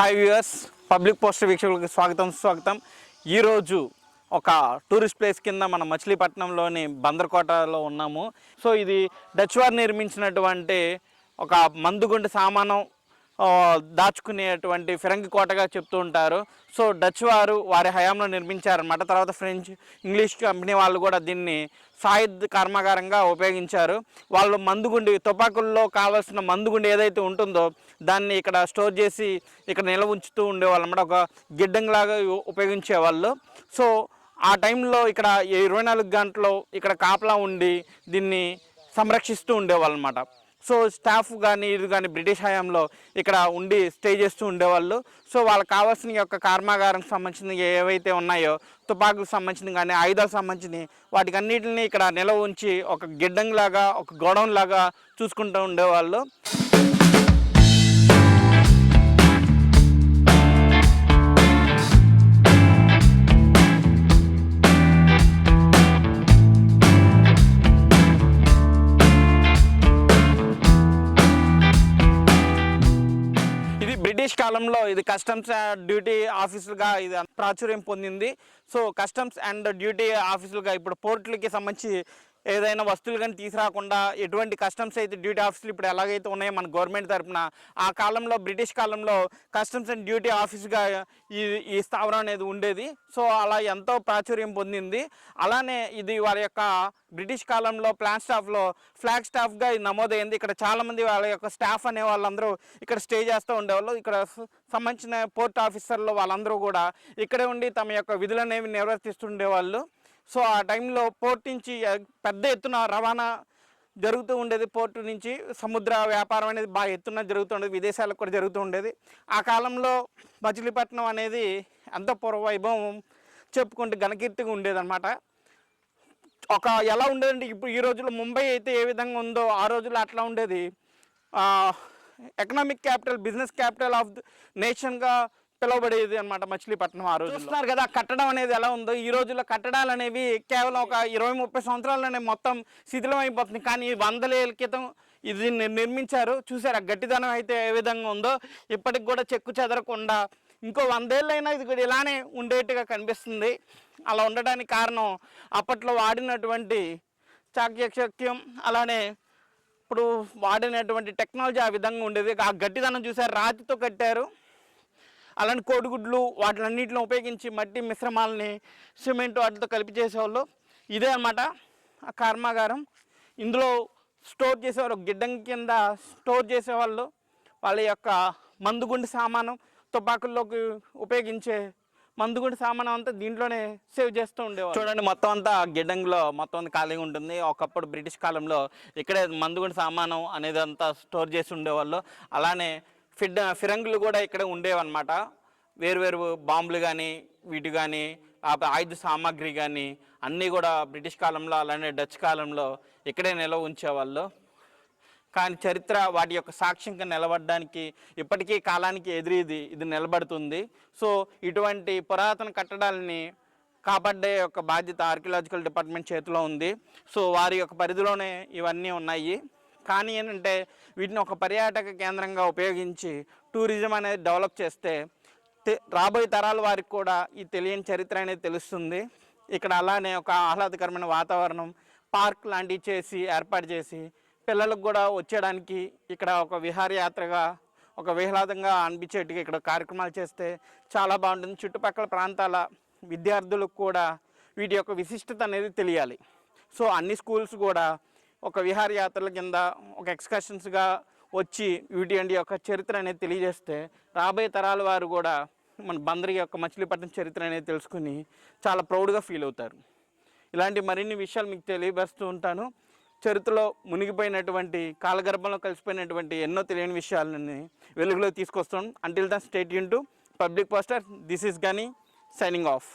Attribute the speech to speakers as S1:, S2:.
S1: Hi viewers public poster వీక్షకులకు స్వాగతం స్వాగతం ఈరోజు ఒక టూరిస్ట్ ప్లేస్ కింద మన మచిలీపట్నంలోని బందర్కోటలో ఉన్నాము. సో ఇది డచ్ వారు నిర్మించినటువంటి ఒక మందుగుండు సామానం దాచుకునేటువంటి ఫిరంగి కోటగా చెప్తూ ఉంటారు. సో డచ్ వారు వారి హయాంలో నిర్మించారనమాట తర్వాత ఫ్రెంచ్ ఇంగ్లీష్ కంపెనీ వాళ్ళు కూడా దీన్ని సాయుధ కర్మాగారంగా ఉపయోగించారు. వాళ్ళు మందుగుండి తుపాకుల్లో కావాల్సిన మందుగుండి ఏదైతే ఉంటుందో దాన్ని ఇక్కడ స్టోర్ చేసి ఇక్కడ నిల్వ ఉంచుతూ ఉండేవాళ్ళు అనమాట ఒక గిడ్డంలాగా ఉపయోగించేవాళ్ళు. సో ఆ టైంలో ఇక్కడ ఇరవై నాలుగు గంటలు ఇక్కడ కాపలా ఉండి దీన్ని సంరక్షిస్తూ ఉండేవాళ్ళు అనమాట సో స్టాఫ్ కానీ ఇది కానీ బ్రిటిష్ హయాంలో ఇక్కడ ఉండి స్టే చేస్తూ ఉండేవాళ్ళు. సో వాళ్ళకి కావాల్సిన యొక్క కర్మాగారం సంబంధించిన ఏవైతే ఉన్నాయో తుపాకులకు సంబంధించిన కానీ ఆయుధాలకు సంబంధించిన వాటికన్నిటిని ఇక్కడ నిల్వ ఉంచి ఒక గిడ్డంలాగా ఒక గోడౌన్ లాగా చూసుకుంటూ ఉండేవాళ్ళు. బ్రిటిష్ కాలంలో ఇది కస్టమ్స్ డ్యూటీ ఆఫీసులుగా ఇది ప్రాచుర్యం పొందింది. సో కస్టమ్స్ అండ్ డ్యూటీ ఆఫీసులుగా ఇప్పుడు పోర్టులకి సంబంధించి ఏదైనా వస్తువులు కానీ తీసుకురాకుండా ఎటువంటి కస్టమ్స్ అయితే డ్యూటీ ఆఫీసులు ఇప్పుడు ఎలాగైతే ఉన్నాయో మన గవర్నమెంట్ తరఫున ఆ కాలంలో బ్రిటిష్ కాలంలో కస్టమ్స్ అండ్ డ్యూటీ ఆఫీస్గా ఈ ఈ స్థావరం అనేది ఉండేది. సో అలా ఎంతో ప్రాచుర్యం పొందింది. అలానే ఇది వారి యొక్క బ్రిటిష్ కాలంలో ప్లాన్ స్టాఫ్లో ఫ్లాగ్ స్టాఫ్గా ఇది నమోదైంది. ఇక్కడ చాలామంది వాళ్ళ యొక్క స్టాఫ్ అనే వాళ్ళందరూ ఇక్కడ స్టే చేస్తూ ఉండేవాళ్ళు. ఇక్కడ సంబంధించిన పోర్ట్ ఆఫీసర్లు వాళ్ళందరూ కూడా ఇక్కడే ఉండి తమ యొక్క విధులు అనేవి నిర్వర్తిస్తుండేవాళ్ళు. సో ఆ టైంలో పోర్ట్ నుంచి పెద్ద ఎత్తున రవాణా జరుగుతూ ఉండేది పోర్టు నుంచి. సముద్ర వ్యాపారం అనేది బాగా ఎత్తున జరుగుతూ ఉండేది విదేశాలకు కూడా జరుగుతూ ఉండేది. ఆ కాలంలో మచిలీపట్నం అనేది ఎంతో పూర్వవైభవం చెప్పుకుంటే ఘనకీర్తిగా ఉండేదన్నమాట. ఒక ఎలా ఉండేదంటే ఇప్పుడు ఈ రోజుల్లో ముంబై అయితే ఏ విధంగా ఉందో ఆ రోజుల్లో అట్లా ఉండేది. Economic capital business capital of నేషన్గా పిలవబడేది అనమాట మచిలీపట్నం ఆ రోజు చూస్తున్నారు కదా కట్టడం అనేది ఎలా ఉందో. ఈ రోజుల్లో కట్టడాలు అనేవి కేవలం ఒక ఇరవై ముప్పై సంవత్సరాలనే మొత్తం శిథిలం అయిపోతుంది కానీ వందల ఏళ్ళ క్రితం ఇది నిర్మించారు. చూసారు ఆ గట్టిదనం అయితే ఏ విధంగా ఉందో. ఇప్పటికి కూడా చెక్కు చెదరకుండా ఇంకో వందేళ్ళైనా ఇది కూడా ఇలానే ఉండేట్టుగా కనిపిస్తుంది. అలా ఉండడానికి కారణం అప్పట్లో వాడినటువంటి చాక్యశక్యం అలానే ఇప్పుడు వాడినటువంటి టెక్నాలజీ ఆ విధంగా ఉండేది. ఆ గట్టిదనం చూసారు రాతితో కట్టారు. అలాంటి కోడిగుడ్లు వాటిలన్నింటిని ఉపయోగించి మట్టి మిశ్రమాలని సిమెంట్ వాటితో కలిపి చేసేవాళ్ళు. ఇదే అన్నమాట ఆ కర్మాగారం. ఇందులో స్టోర్ చేసేవారు గిడ్డంగి గిడ్డం కింద స్టోర్ చేసేవాళ్ళు. వాళ్ళ యొక్క మందుగుండి సామానం తుపాకుల్లోకి ఉపయోగించే మందుగుండి సామానం అంతా దీంట్లోనే సేవ్ చేస్తూ ఉండేవారు చూడండి మొత్తం అంతా గిడ్డంగిలో మొత్తం అంతా ఖాళీగా ఉంటుంది. ఒకప్పుడు బ్రిటిష్ కాలంలో ఇక్కడే మందుగుండి సామానం అనేది అంతా స్టోర్ చేసి ఉండేవాళ్ళు. అలానే ఫిడ్ ఫిరంగులు కూడా ఇక్కడ ఉండేవన్నమాట. వేరువేరు బాంబులు కానీ వీటి కానీ ఆ ఆయుధ సామాగ్రి కానీ అన్నీ కూడా బ్రిటిష్ కాలంలో అలానే డచ్ కాలంలో ఇక్కడే నిల్వ ఉంచేవాళ్ళు. కానీ చరిత్ర వాటి యొక్క సాక్ష్యంగా నిలబడడానికి ఇప్పటికీ కాలానికి ఎదురీది ఇది నిలబడుతుంది. సో ఇటువంటి పురాతన కట్టడాలని కాపాడే యొక్క బాధ్యత ఆర్కియలాజికల్ డిపార్ట్మెంట్ చేతిలో ఉంది. సో వారి యొక్క పరిధిలోనే ఇవన్నీ ఉన్నాయి. కానీ ఏంటంటే వీటిని ఒక పర్యాటక కేంద్రంగా ఉపయోగించి టూరిజం అనేది డెవలప్ చేస్తే రాబోయే తరాల వారికి కూడా ఈ తెలియని చరిత్ర అనేది తెలుస్తుంది. ఇక్కడ అలానే ఒక ఆహ్లాదకరమైన వాతావరణం పార్క్ లాంటివి చేసి ఏర్పాటు చేసి పిల్లలకు కూడా వచ్చేయడానికి ఇక్కడ ఒక విహారయాత్రగా ఒక విహ్లాదంగా అనిపించేట్టుగా ఇక్కడ కార్యక్రమాలు చేస్తే చాలా బాగుంటుంది. చుట్టుపక్కల ప్రాంతాల విద్యార్థులకు కూడా వీటి యొక్క విశిష్టత అనేది తెలియాలి. సో అన్ని స్కూల్స్ కూడా ఒక విహారయాత్రల కింద ఒక ఎక్స్కర్షన్స్గా వచ్చి వీటి e యొక్క చరిత్ర అనేది తెలియజేస్తే రాబోయే తరాల వారు కూడా మన బందరి యొక్క మచిలీపట్నం చరిత్ర అనేది తెలుసుకుని చాలా ప్రౌడ్గా ఫీల్ అవుతారు. ఇలాంటి మరిన్ని విషయాలు మీకు తెలియపరుస్తూ ఉంటాను. చరిత్రలో మునిగిపోయినటువంటి కాలగర్భంలో కలిసిపోయినటువంటి ఎన్నో తెలియని విషయాలని వెలుగులో తీసుకొస్తాం. Until the state Yoon to public poster this is గనీ సైనింగ్ ఆఫ్